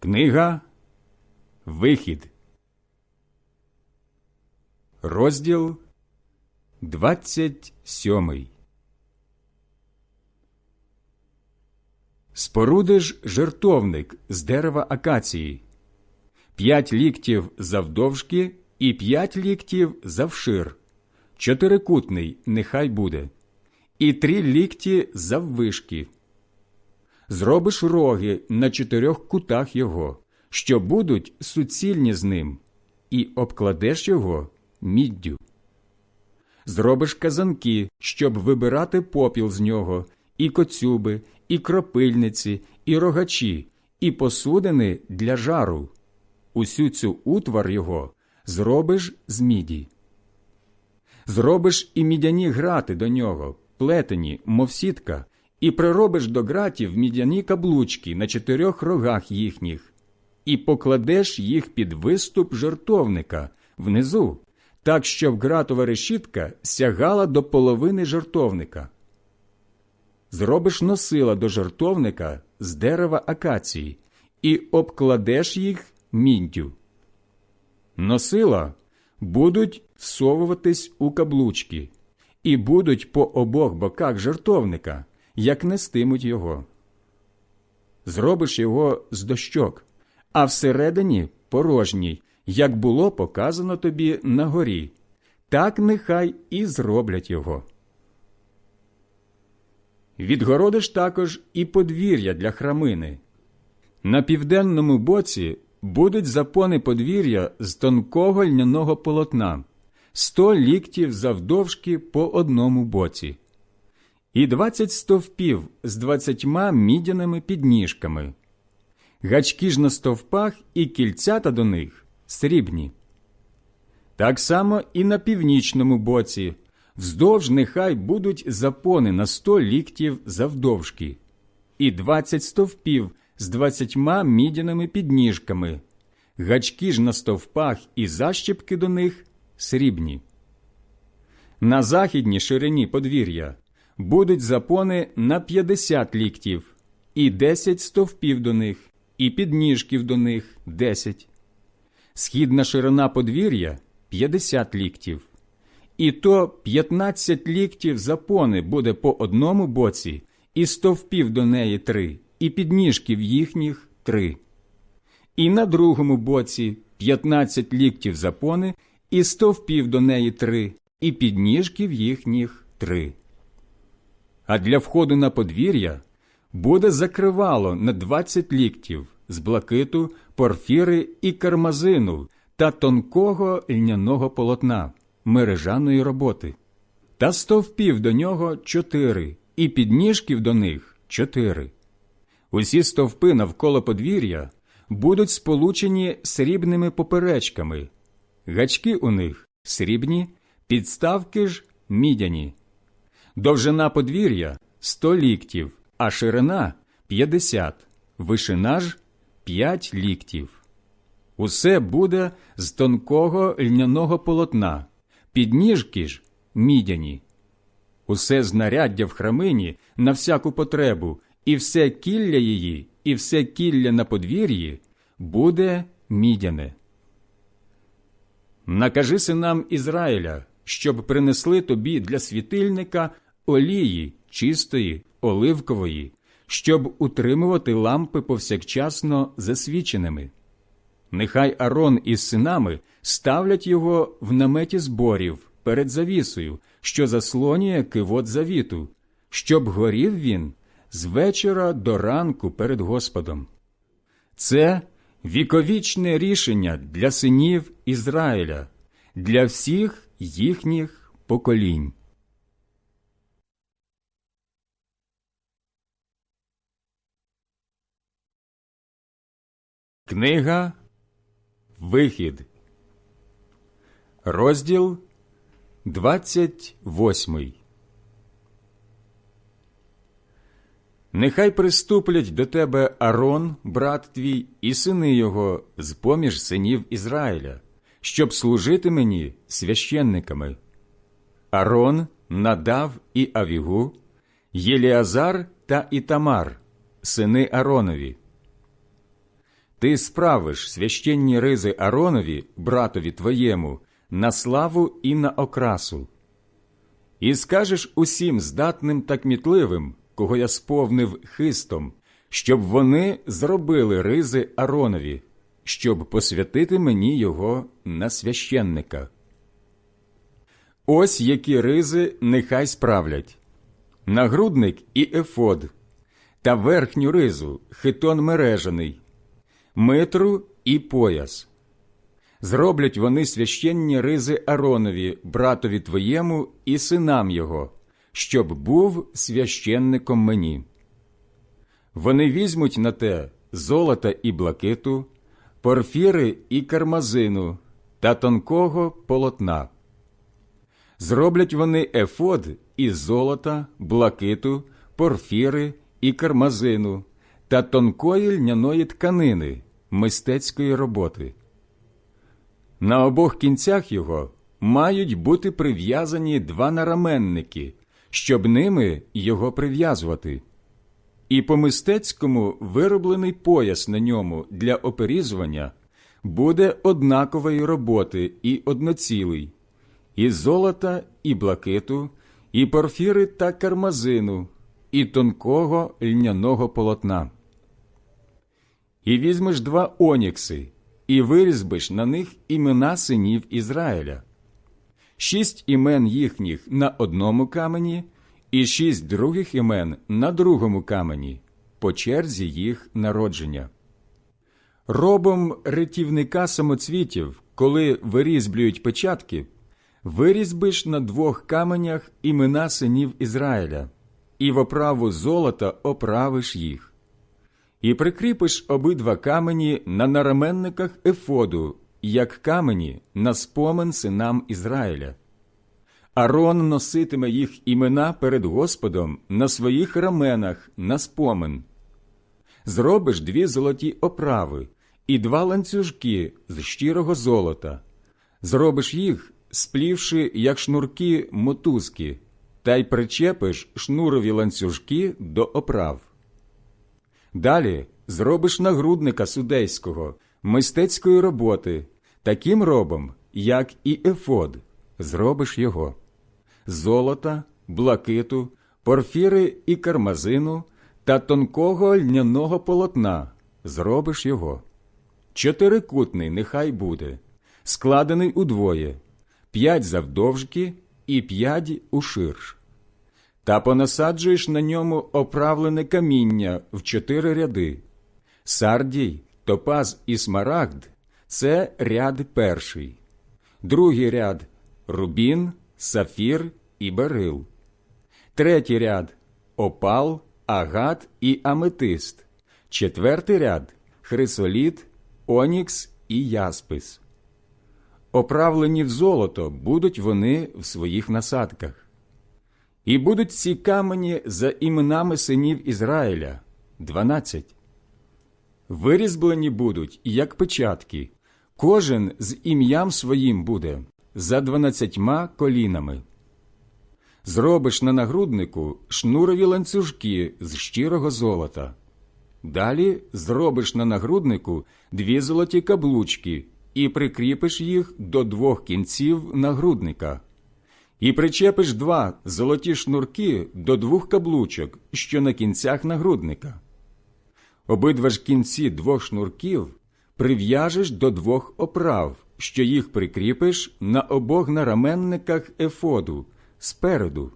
Книга Вихід, розділ 27 Спорудиш жертовник з дерева акації, п'ять ліктів завдовжки і п'ять ліктів завшир, чотирикутний нехай буде, і три лікті заввишки зробиш роги на чотирьох кутах його, що будуть суцільні з ним, і обкладеш його міддю. Зробиш казанки, щоб вибирати попіл з нього, і коцюби, і кропильниці, і рогачі, і посудини для жару. Усю цю утвар його зробиш з міді. Зробиш і мідяні грати до нього, плетені, мов сітка, і приробиш до гратів мідяні каблучки на чотирьох рогах їхніх, і покладеш їх під виступ жертовника внизу, так щоб гратова решітка сягала до половини жертовника. Зробиш носила до жертовника з дерева акації і обкладеш їх міддю. Носила будуть всовуватись у каблучки і будуть по обох боках жертовника як нестимуть його. Зробиш його з дощок, а всередині порожній, як було показано тобі на горі, так нехай і зроблять його. Відгородиш також і подвір'я для храмини. На південному боці будуть запони подвір'я з тонкого льняного полотна, сто ліктів завдовжки по одному боці і двадцять стовпів з двадцятьма мідяними підніжками, гачки ж на стовпах і кільцята до них срібні. Так само і на північному боці, вздовж нехай будуть запони на сто ліктів завдовжки, і двадцять стовпів з двадцятьма мідяними підніжками, гачки ж на стовпах і защіпки до них срібні. На західній ширині подвір'я будуть запони на п'ятдесят ліктів, і десять стовпів до них, і підніжків до них десять. Східна ширина подвір'я п'ятдесят ліктів. І то п'ятнадцять ліктів запони буде по одному боці, і стовпів до неї три, і підніжків їхніх три. І на другому боці п'ятнадцять ліктів запони, і стовпів до неї три, і підніжків їхніх три а для входу на подвір'я буде закривало на двадцять ліктів з блакиту, порфіри і кармазину та тонкого льняного полотна, мережаної роботи, та стовпів до нього чотири, і підніжків до них чотири. Усі стовпи навколо подвір'я будуть сполучені срібними поперечками, гачки у них срібні, підставки ж мідяні. Довжина подвір'я сто ліктів, а ширина п'ятдесят, вишина ж п'ять ліктів. Усе буде з тонкого льняного полотна, підніжки ж мідяні. Усе знаряддя в храмині на всяку потребу, і все кілля її, і все кілля на подвір'ї буде мідяне. Накажи синам Ізраїля, щоб принесли тобі для світильника олії чистої, оливкової, щоб утримувати лампи повсякчасно засвіченими. Нехай Арон із синами ставлять його в наметі зборів перед завісою, що заслонює кивот завіту, щоб горів він з вечора до ранку перед Господом. Це віковічне рішення для синів Ізраїля, для всіх їхніх поколінь. Книга Вихід, розділ 28 Нехай приступлять до тебе Арон, брат твій, і сини його з поміж синів Ізраїля, щоб служити мені священниками. Арон надав і Авігу, Єліазар та Ітамар, сини Аронові. Ти справиш священні ризи Аронові, братові твоєму, на славу і на окрасу. І скажеш усім здатним та кмітливим, кого я сповнив хистом, щоб вони зробили ризи Аронові, щоб посвятити мені його на священника. Ось які ризи нехай справлять нагрудник і ефод, та верхню ризу хитон мережаний, митру і пояс. Зроблять вони священні ризи Аронові, братові твоєму і синам його, щоб був священником мені. Вони візьмуть на те золота і блакиту, порфіри і кармазину та тонкого полотна. Зроблять вони ефод із золота, блакиту, порфіри і кармазину та тонкої льняної тканини мистецької роботи. На обох кінцях його мають бути прив'язані два нараменники, щоб ними його прив'язувати. І по мистецькому вироблений пояс на ньому для оперізування буде однакової роботи і одноцілий, і золота, і блакиту, і порфіри та кармазину, і тонкого льняного полотна. І візьмеш два онікси, і вирізбиш на них імена синів Ізраїля, шість імен їхніх на одному камені, і шість других імен на другому камені, по черзі їх народження. Робом рятівника самоцвітів, коли вирізблюють печатки, вирізбиш на двох каменях імена синів Ізраїля, і в оправу золота оправиш їх. І прикріпиш обидва камені на нараменниках ефоду, як камені на спомин синам Ізраїля. Арон носитиме їх імена перед Господом на своїх раменах на спомин. Зробиш дві золоті оправи і два ланцюжки з щирого золота. Зробиш їх, сплівши, як шнурки мотузки, та й причепиш шнурові ланцюжки до оправ. Далі зробиш нагрудника судейського, мистецької роботи, таким робом, як і ефод, зробиш його золота, блакиту, порфіри і кармазину та тонкого льняного полотна, зробиш його. Чотирикутний нехай буде, складений удвоє, п'ять завдовжки і п'ять уширш. Та понасаджуєш на ньому оправлене каміння в чотири ряди. Сардій, топаз і смарагд це ряд перший, другий ряд рубін, сафір і берил, третій ряд опал, агат і аметист, четвертий ряд хрисоліт, онікс і яспис. Оправлені в золото будуть вони в своїх насадках. І будуть ці камені за іменами синів Ізраїля дванадцять. Вирізблені будуть, як печатки, кожен з ім'ям своїм буде за дванадцятьма колінами. Зробиш на нагруднику шнурові ланцюжки з щирого золота. Далі зробиш на нагруднику дві золоті каблучки і прикріпиш їх до двох кінців нагрудника. І причепиш два золоті шнурки до двох каблучок, що на кінцях нагрудника. Обидва ж кінці двох шнурків прив'яжеш до двох оправ, що їх прикріпиш на обох нараменниках ефоду спереду.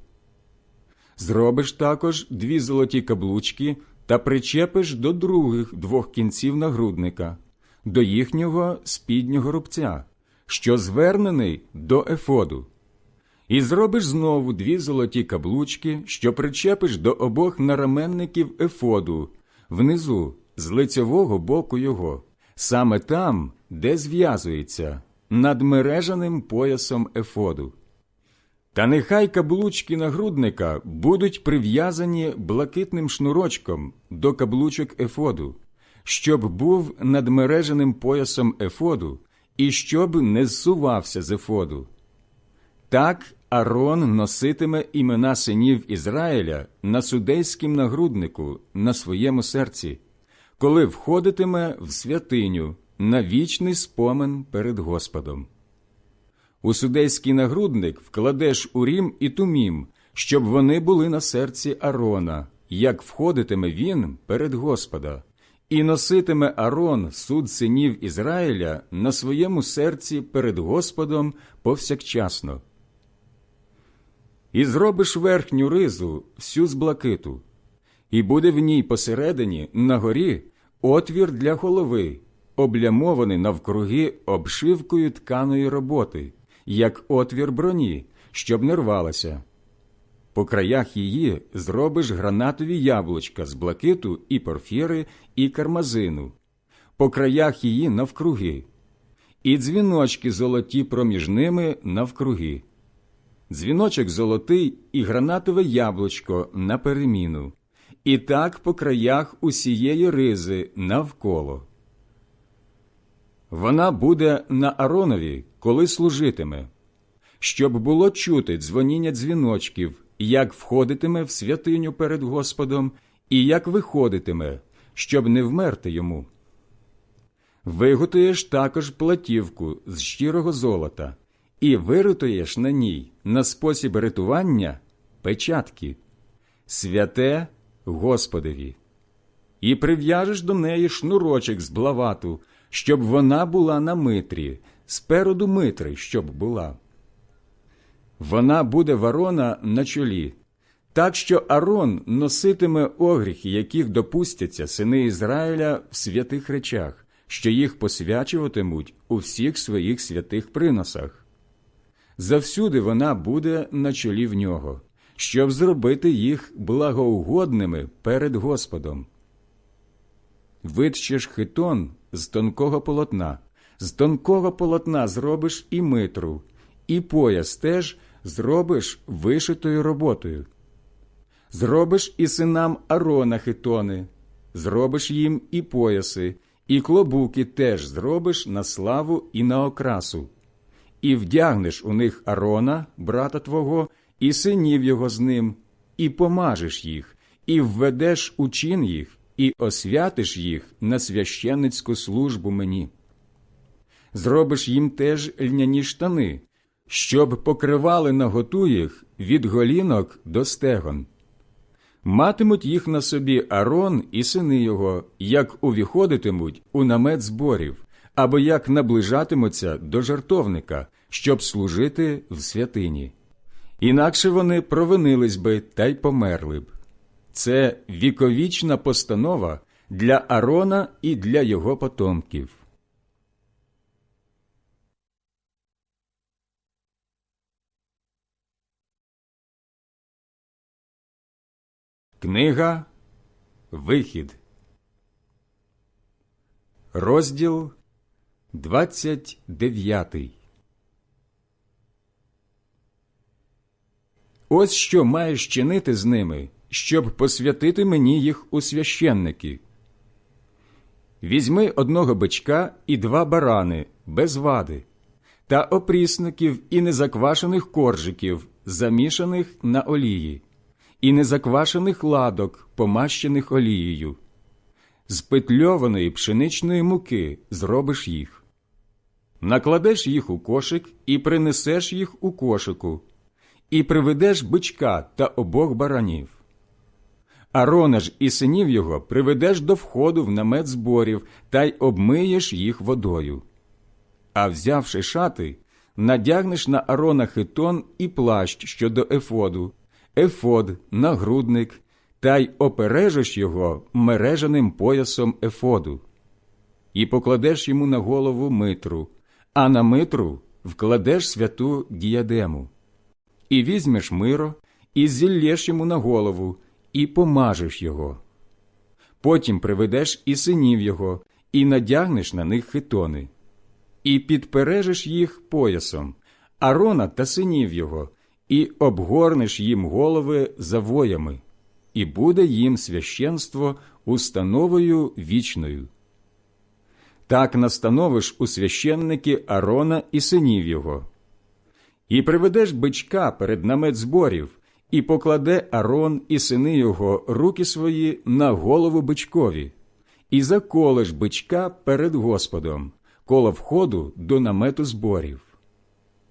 Зробиш також дві золоті каблучки та причепиш до других двох кінців нагрудника, до їхнього спіднього рубця, що звернений до ефоду. І зробиш знову дві золоті каблучки, що причепиш до обох нараменників ефоду, внизу, з лицьового боку його, саме там, де зв'язується, над мережаним поясом ефоду. Та нехай каблучки нагрудника будуть прив'язані блакитним шнурочком до каблучок ефоду, щоб був над мереженим поясом ефоду і щоб не зсувався з ефоду. Так Арон носитиме імена синів Ізраїля на судейськім нагруднику на своєму серці, коли входитиме в святиню на вічний спомин перед Господом. У судейський нагрудник вкладеш урім і тумім, щоб вони були на серці Арона, як входитиме він перед Господа, і носитиме Арон суд синів Ізраїля на своєму серці перед Господом повсякчасно. І зробиш верхню ризу всю з блакиту, і буде в ній посередині на горі отвір для голови, облямований навкруги обшивкою тканої роботи, як отвір броні, щоб не рвалася. По краях її зробиш гранатові яблучка з блакиту і порфіри, і кармазину, по краях її навкруги, і дзвіночки золоті проміж ними навкруги, дзвіночок золотий і гранатове яблучко на переміну, і так по краях усієї ризи навколо. Вона буде на Аронові, коли служитиме, щоб було чути дзвоніння дзвіночків, як входитиме в святиню перед Господом, і як виходитиме, щоб не вмерти йому. Виготуєш також платівку з щирого золота, і виритуєш на ній на спосіб рятування печатки, святе Господові, і прив'яжеш до неї шнурочок з блавату, щоб вона була на митрі, спереду митри, щоб була. Вона буде ворона на чолі, так що Арон носитиме огріхи, яких допустяться сини Ізраїля в святих речах, що їх посвячуватимуть у всіх своїх святих приносах. Завсюди вона буде на чолі в нього, щоб зробити їх благоугодними перед Господом. Витщеш хитон з тонкого полотна, з тонкого полотна зробиш і митру, і пояс теж зробиш вишитою роботою. Зробиш і синам Арона хитони, зробиш їм і пояси, і клобуки теж зробиш на славу і на окрасу, і вдягнеш у них Арона, брата твого, і синів його з ним, і помажеш їх, і введеш у чин їх, і освятиш їх на священницьку службу мені. Зробиш їм теж льняні штани, щоб покривали наготу їх від голінок до стегон. Матимуть їх на собі Арон і сини його, як увіходитимуть у намет зборів, або як наближатимуться до жартовника, щоб служити в святині. Інакше вони провинились би та й померли б. Це віковічна постанова для Арона і для його потомків. Книга Вихід, розділ 29 Ось що маєш чинити з ними, щоб посвятити мені їх у священники. Візьми одного бичка і два барани без вади, та опрісників і незаквашених коржиків, замішаних на олії і незаквашених ладок, помащених олією. З петльованої пшеничної муки зробиш їх. Накладеш їх у кошик і принесеш їх у кошику, і приведеш бичка та обох баранів. Арона ж і синів його приведеш до входу в намет зборів та й обмиєш їх водою. А взявши шати, надягнеш на Арона хитон і плащ щодо ефоду, ефод, нагрудник, та й опережеш його мережаним поясом ефоду, і покладеш йому на голову митру, а на митру вкладеш святу діадему, і візьмеш миро, і зіллєш йому на голову, і помажеш його. Потім приведеш і синів його, і надягнеш на них хитони, і підпережеш їх поясом, Арона та синів його, і обгорнеш їм голови завоями, і буде їм священство установою вічною. Так настановиш у священники Арона і синів його. І приведеш бичка перед намет зборів, і покладе Арон і сини його руки свої на голову бичкові, і заколеш бичка перед Господом, коло входу до намету зборів.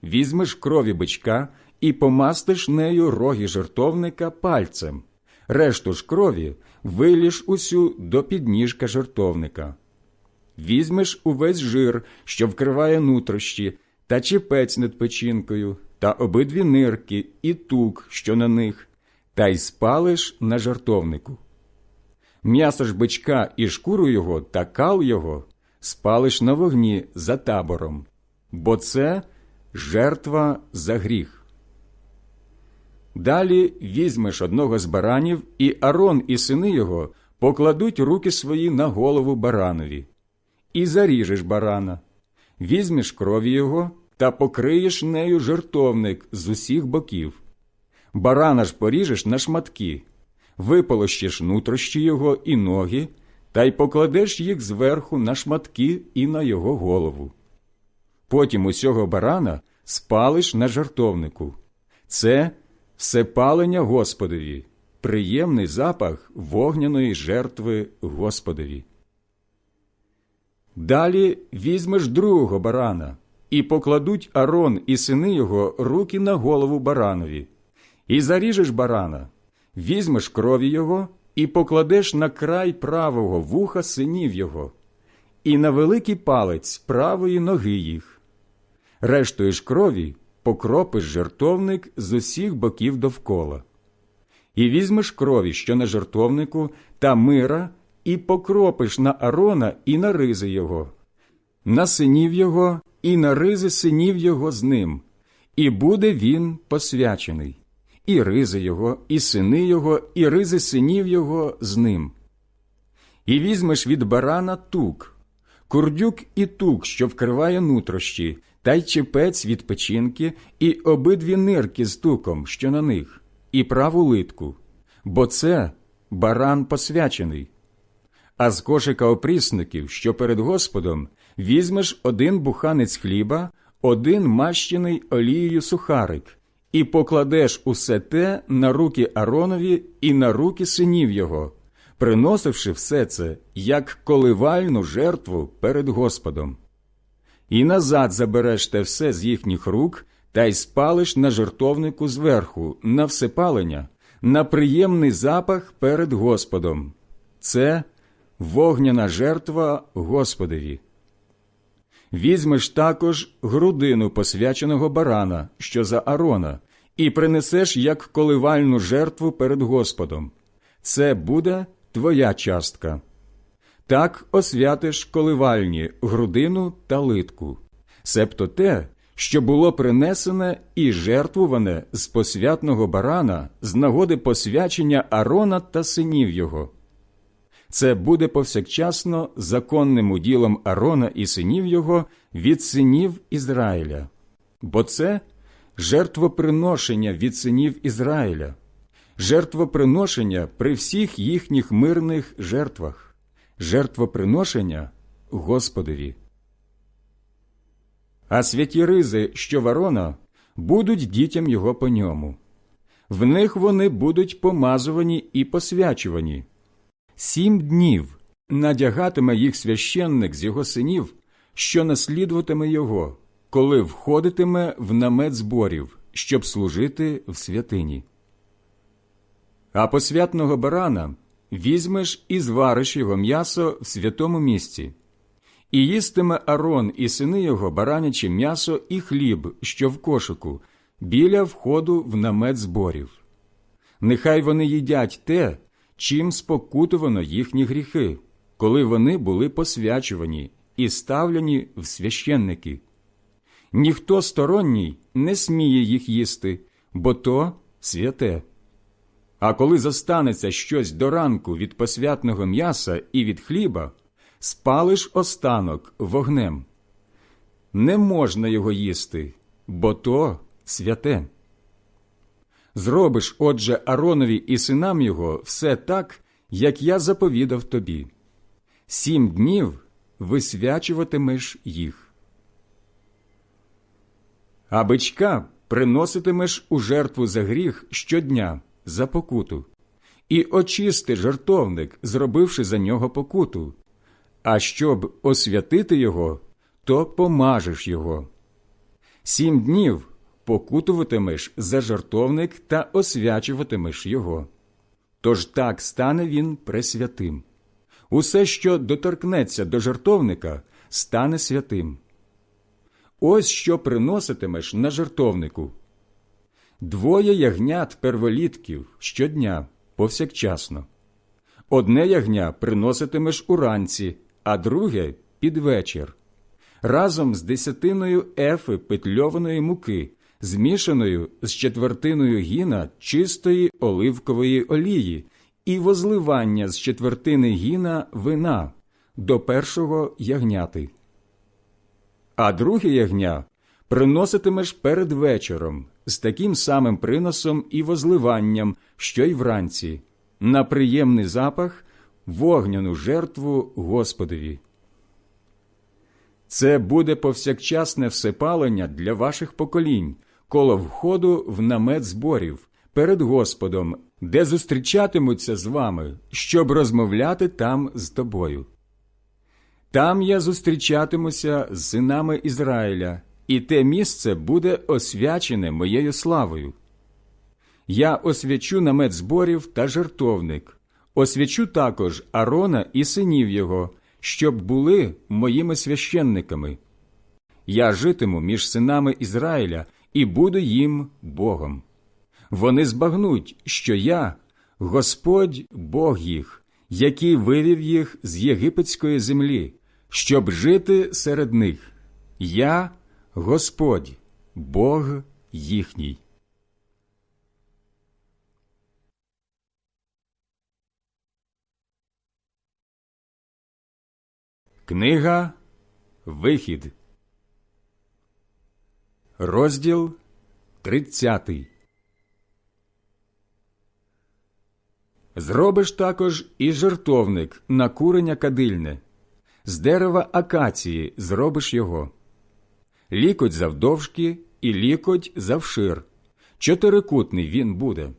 Візьмеш крові бичка і помастиш нею роги жертовника пальцем, решту ж крові виліш усю до підніжка жертовника. Візьмеш увесь жир, що вкриває нутрощі, та чіпець над печінкою, та обидві нирки, і тук, що на них, та й спалиш на жартовнику. М'ясо ж бичка і шкуру його та кал його спалиш на вогні за табором, бо це жертва за гріх. Далі візьмеш одного з баранів, і Арон і сини його покладуть руки свої на голову баранові, і заріжеш барана, візьмеш крові його та покриєш нею жертовник з усіх боків. Барана ж поріжеш на шматки, виполощиш нутрощі його і ноги, та й покладеш їх зверху на шматки і на його голову. Потім усього барана спалиш на жартовнику. Це всепалення Господові, приємний запах вогняної жертви Господові. Далі візьмеш другого барана, і покладуть Арон і сини його руки на голову баранові, і заріжеш барана, візьмеш крові його і покладеш на край правого вуха синів його, і на великий палець правої ноги їх. Рештою ж крові покропиш жертовник з усіх боків довкола. І візьмеш крові, що на жертовнику, та мира, і покропиш на Арона і на ризи його, на синів його і на ризи синів його з ним, і буде він посвячений, і ризи його, і сини його, і ризи синів його з ним. І візьмеш від барана тук, курдюк і тук, що вкриває нутрощі, та й чепець від печінки, і обидві нирки з туком, що на них, і праву литку, бо це баран посвячений. А з кошика опрісників, що перед Господом, візьмеш один буханець хліба, один мащений олією сухарик, і покладеш усе те на руки Аронові і на руки синів його, приносивши все це як коливальну жертву перед Господом. І назад забереш те все з їхніх рук та й спалиш на жертовнику зверху, на всепалення, на приємний запах перед Господом. Це вогняна жертва Господові. Візьмеш також грудину посвяченого барана, що за Арона, і принесеш як коливальну жертву перед Господом. Це буде твоя частка. Так освятиш коливальні грудину та литку, себто те, що було принесене і жертвуване з посвятного барана з нагоди посвячення Арона та синів його. Це буде повсякчасно законним уділом Арона і синів його від синів Ізраїля, бо це жертвоприношення від синів Ізраїля, жертвоприношення при всіх їхніх мирних жертвах, жертвоприношення Господові. А святі ризи, що ворона, будуть дітям його по ньому. В них вони будуть помазувані і посвячувані. Сім днів надягатиме їх священник з його синів, що наслідуватиме його, коли входитиме в намет зборів, щоб служити в святині. А посвятного барана візьмеш і звариш його м'ясо в святому місці, і їстиме Арон і сини його бараняче м'ясо і хліб, що в кошику, біля входу в намет зборів. Нехай вони їдять те, чим спокутувано їхні гріхи, коли вони були посвячувані і ставлені в священники. Ніхто сторонній не сміє їх їсти, бо то святе. А коли зостанеться щось до ранку від посвятного м'яса і від хліба, спалиш останок вогнем. Не можна його їсти, бо то святе. Зробиш, отже, Аронові і синам його все так, як я заповідав тобі. Сім днів висвячуватимеш їх. А бичка приноситимеш у жертву за гріх щодня за покуту, і очисти жертовник, зробивши за нього покуту, а щоб освятити його, то помажеш його. Сім днів покутуватимеш за жартовник та освячуватимеш його. Тож так стане він пресвятим. Усе, що доторкнеться до жартовника, стане святим. Ось що приноситимеш на жартовнику. Двоє ягнят перволітків щодня, повсякчасно. Одне ягня приноситимеш уранці, а друге під вечір. Разом з десятиною ефи петльованої муки, змішаною з четвертиною гіна чистої оливкової олії і возливання з четвертини гіна вина до першого ягняти. А друге ягня приноситимеш перед вечором з таким самим приносом і возливанням, що й вранці, на приємний запах вогняну жертву Господові. Це буде повсякчасне всепалення для ваших поколінь, коло входу в намет зборів перед Господом, де зустрічатимуться з вами, щоб розмовляти там з тобою. Там я зустрічатимуся з синами Ізраїля, і те місце буде освячене моєю славою. Я освячу намет зборів та жертовник, освячу також Арона і синів його, щоб були моїми священниками. Я житиму між синами Ізраїля і буду їм Богом. Вони збагнуть, що я Господь Бог їх, який вивів їх з єгипетської землі, щоб жити серед них. Я Господь, Бог їхній. Книга Вихід, розділ 30 Зробиш також і жертовник на курення кадильне, з дерева акації зробиш його, лікоть завдовжки і лікоть завшир. Чотирикутний він буде,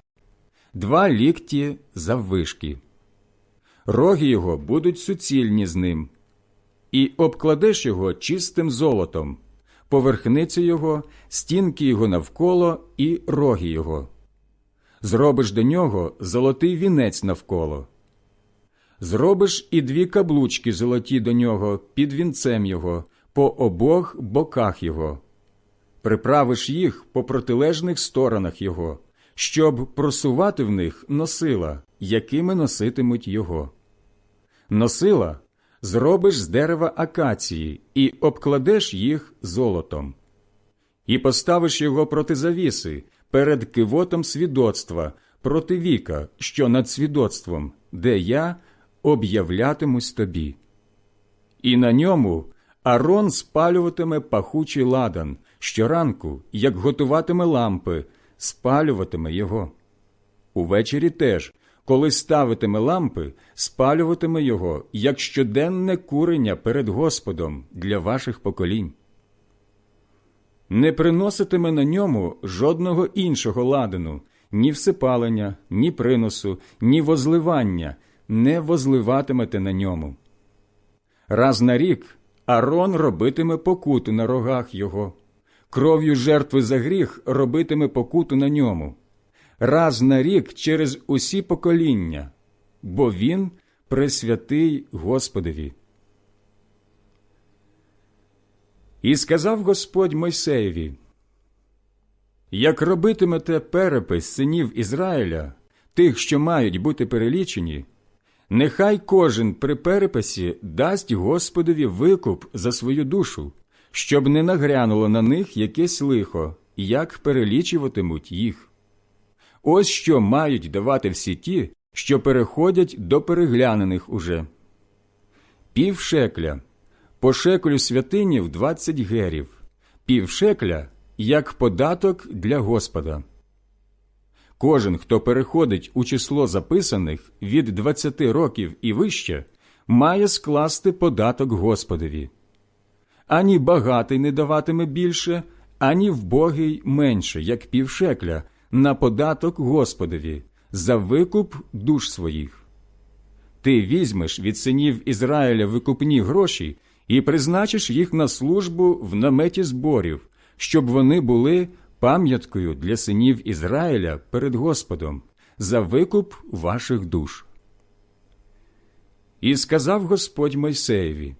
два лікті заввишки. Роги його будуть суцільні з ним. І обкладеш його чистим золотом, поверхниці його, стінки його навколо і роги його. Зробиш до нього золотий вінець навколо. Зробиш і дві каблучки золоті до нього під вінцем його, по обох боках його. Приправиш їх по протилежних сторонах його, щоб просувати в них носила, якими носитимуть його. Носила зробиш з дерева акації і обкладеш їх золотом, і поставиш його проти завіси перед кивотом свідоцтва, проти віка, що над свідоцтвом, де я об'являтимусь тобі. І на ньому Арон спалюватиме пахучий ладан щоранку, як готуватиме лампи, спалюватиме його. Увечері теж коли ставитиме лампи, спалюватиме його як щоденне курення перед Господом для ваших поколінь. Не приноситиме на ньому жодного іншого ладану, ні всипалення, ні приносу, ні возливання, не возливатимете на ньому. Раз на рік Арон робитиме покуту на рогах його, кров'ю жертви за гріх робитиме покуту на ньому раз на рік через усі покоління, бо він пресвятий Господові. І сказав Господь Мойсеєві, як робитимете перепис синів Ізраїля, тих, що мають бути перелічені, нехай кожен при переписі дасть Господові викуп за свою душу, щоб не нагрянуло на них якесь лихо, як перелічуватимуть їх. Ось що мають давати всі ті, що переходять до переглянених уже. Пів шекля, по шеклю святинів двадцять герів, пів шекля як податок для Господа. Кожен, хто переходить у число записаних від двадцяти років і вище, має скласти податок Господові. Ані багатий не даватиме більше, ані вбогий менше, як півшекля, на податок Господові за викуп душ своїх. ти візьмеш від синів Ізраїля викупні гроші і призначиш їх на службу в наметі зборів, щоб вони були пам'яткою для синів Ізраїля перед Господом за викуп ваших душ. І сказав Господь Мойсеєві,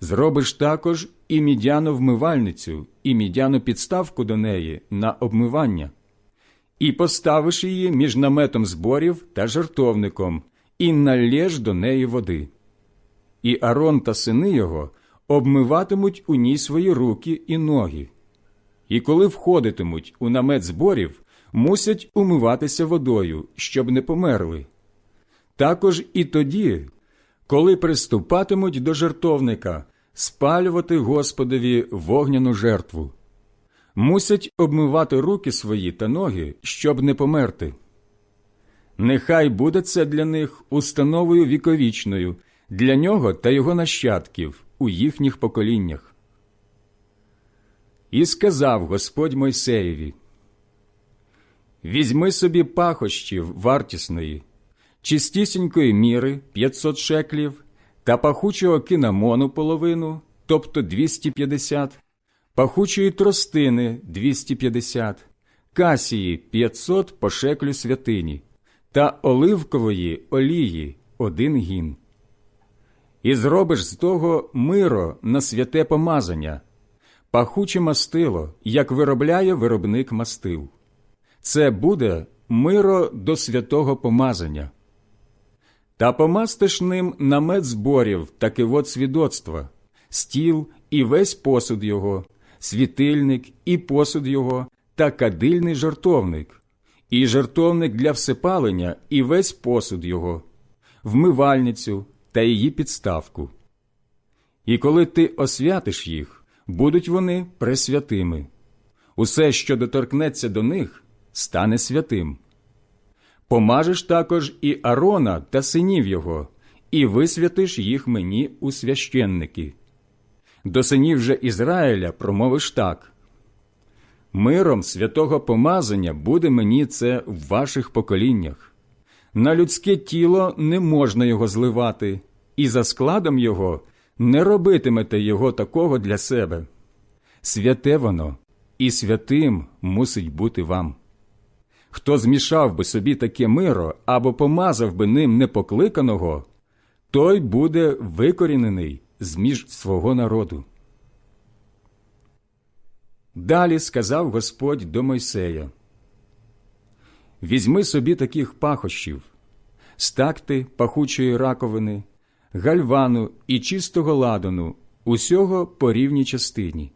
Зробиш також і мідяну вмивальницю, і мідяну підставку до неї на обмивання, і поставиш її між наметом зборів та жертовником, і налєш до неї води. І Арон та сини його обмиватимуть у ній свої руки і ноги. І коли входитимуть у намет зборів, мусять умиватися водою, щоб не померли. Також і тоді, коли приступатимуть до жертовника, спалювати Господові вогняну жертву. Мусять обмивати руки свої та ноги, щоб не померти. Нехай буде це для них установою віковічною, для нього та його нащадків у їхніх поколіннях. І сказав Господь Мойсеєві: Візьми собі пахощів вартісної, чистісінької міри 500 шеклів та пахучого кинамону половину, тобто 250, пахучої тростини 250, касії 500 по шеклю святині та оливкової олії один гін. І зробиш з того миро на святе помазання, пахуче мастило, як виробляє виробник мастил. Це буде миро до святого помазання. Та помастиш ним намет зборів та кивот свідоцтва, стіл і весь посуд його, світильник і посуд його, та кадильний жартовник, і жартовник для всепалення і весь посуд його, вмивальницю та її підставку. І коли ти освятиш їх, будуть вони пресвятими. Усе, що доторкнеться до них, стане святим. Помажеш також і Арона та синів його, і висвятиш їх мені у священники. До синів же Ізраїля промовиш так. Миром святого помазання буде мені це в ваших поколіннях. На людське тіло не можна його зливати, і за складом його не робитимете його такого для себе. Святе воно, і святим мусить бути вам. Хто змішав би собі таке миро або помазав би ним непокликаного, той буде викорінений з між свого народу. Далі сказав Господь до Мойсея Візьми собі таких пахощів, стакти пахучої раковини, гальвану і чистого ладану, усього по рівній частині,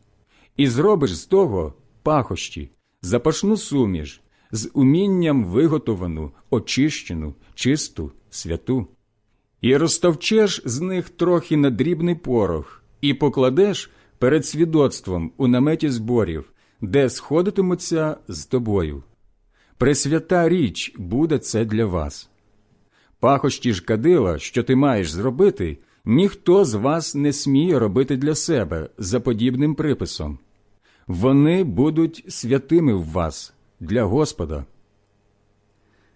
і зробиш з того пахощі, запашну суміш, з умінням виготовану, очищену, чисту, святу. І розтовчеш з них трохи на дрібний порох, і покладеш перед свідоцтвом у наметі зборів, де сходитимуться з тобою. Пресвята річ буде це для вас. Пахощі ж кадила, що ти маєш зробити, ніхто з вас не сміє робити для себе за подібним приписом. Вони будуть святими в вас для Господа.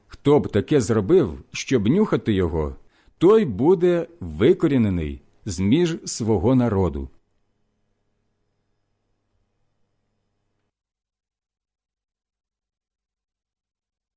Хто б таке зробив, щоб нюхати його, той буде викорінений з між свого народу.